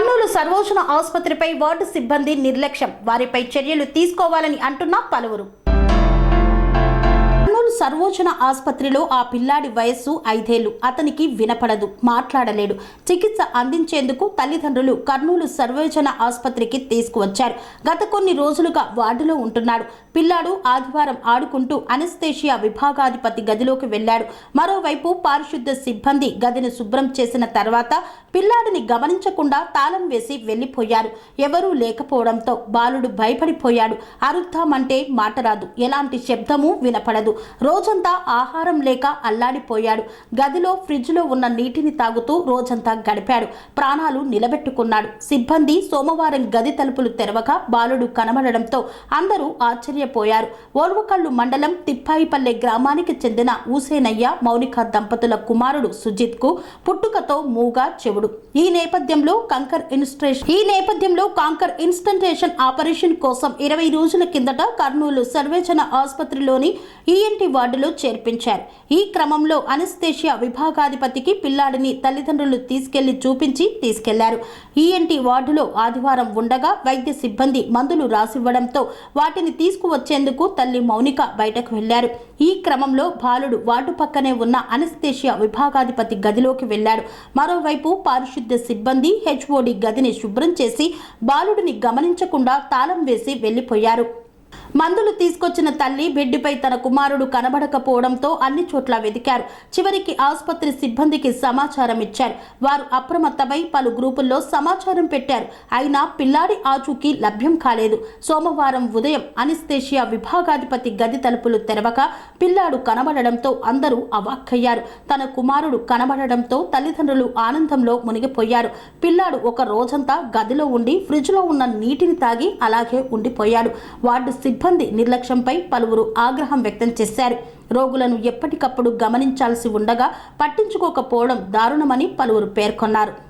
Kurnool సర్వోజన ఆసుపత్రిపై ward సిబ్బంది నిర్లక్ష్యం. వారిపై చర్యలు తీసుకోవాలని అంటున్న పలువురు. కర్నూలు సర్వోజన ఆసుపత్రిలో ఆ పిల్లాడి వయస్సు ఐదేళ్ళు. అతనికి వినపడదు మాట్లాడలేడు. చికిత్స అందించేందుకు తల్లిదండ్రులు కర్నూలు సర్వోజన ఆసుపత్రికి తీసుకువచ్చారు. గత కొన్ని రోజులుగా వార్డులో ఉంటున్నాడు. పిల్లాడు ఆదివారం ఆడుకుంటూ అనస్థేషియా విభాగాధిపతి గదిలోకి వెళ్ళాడు మరోవైపు పారిశుద్ధ సిబ్బంది గదిని శుభ్రం చేసిన తర్వాత పిల్లాడిని గమనించకుండా తాళం వేసి వెళ్ళిపోయారు ఎవరూ లేకపోవడంతో బాలుడు భయపడిపోయాడు. అరుద్దామంటే మాట రాదు ఎలాంటి శబ్దము వినపడదు. రోజంతా ఆహారం లేక అల్లాడిపోయాడు. గదిలో ఫ్రిడ్జ్లో ఉన్న నీటిని తాగుతూ రోజంతా గడిపాడు. ప్రాణాలు నిలబెట్టుకున్నాడు. సిబ్బంది సోమవారం గది తలుపులు తెరవక బాలుడు కనబడడంతో అందరూ ఆశ్చర్యపోయారు. ఓర్వకల్లు మండలం తిప్పాయిపల్లె గ్రామానికి చెందిన ఊసేనయ్య మౌనిక దంపతుల కుమారుడు సుజిత్కు పుట్టుకతో మూగా చెవుడు. ఈ నేపథ్యంలో కంకర్ ఇన్స్టేషన్ ఈ నేపథ్యంలో కాంకర్ ఇన్స్టంటేషన్ ఆపరేషన్ కోసం ఇరవై రోజుల కిందట కర్నూలు సర్వేచన ఆసుపత్రిలోని ఈఎన్టీ వార్డులో చేర్పించారు. ఈ క్రమంలో అనస్థేషియా విభాగాధిపతికి పిల్లాడిని తల్లిదండ్రులు తీసుకెళ్ళి చూపించి తీసుకెళ్ళారు. ఈఎన్టీ వార్డులో ఆదివారం ఉండగా వైద్య సిబ్బంది మందులు రాసివ్వడంతో వాటిని తీసుకువచ్చేందుకు తల్లి మౌనిక బయటకు వెళ్ళారు ఈ క్రమంలో బాలుడు వార్డు పక్కనే ఉన్న అనస్థేషియా విభాగాధిపతి గదిలోకి వెళ్ళాడు మరోవైపు పారిశుద్ధ్య సిబ్బంది హెచ్ఓడి గదిని శుభ్రం చేసి బాలుడిని గమనించకుండా తాళం వేసి వెళ్ళిపోయారు మందులు తీసుకొచ్చిన తల్లి బెడ్డుపై తన కుమారుడు కనబడకపోవడంతో అన్ని చోట్ల వెతికారు. చివరికి ఆసుపత్రి సిబ్బందికి సమాచారం ఇచ్చారు. వారు అప్రమత్తమై పలు గ్రూపుల్లో సమాచారం పెట్టారు. అయినా పిల్లాడి ఆచూకీ లభ్యం కాలేదు. సోమవారం ఉదయం అనిస్తేషియా విభాగాధిపతి గది తలుపులు తెరవక పిల్లాడు కనబడడంతో అందరూ అవాక్కయ్యారు. తన కుమారుడు కనబడడంతో తల్లిదండ్రులు ఆనందంలో మునిగిపోయారు. పిల్లాడు ఒక రోజంతా గదిలో ఉండి ఫ్రిడ్జ్లో ఉన్న నీటిని తాగి అలాగే ఉండిపోయాడు. వార్డు సిబ్బంది నిర్లక్ష్యంపై పలువురు ఆగ్రహం వ్యక్తం చేశారు. రోగులను ఎప్పటికప్పుడు గమనించాల్సి ఉండగా పట్టించుకోకపోవడం దారుణమని పలువురు పేర్కొన్నారు.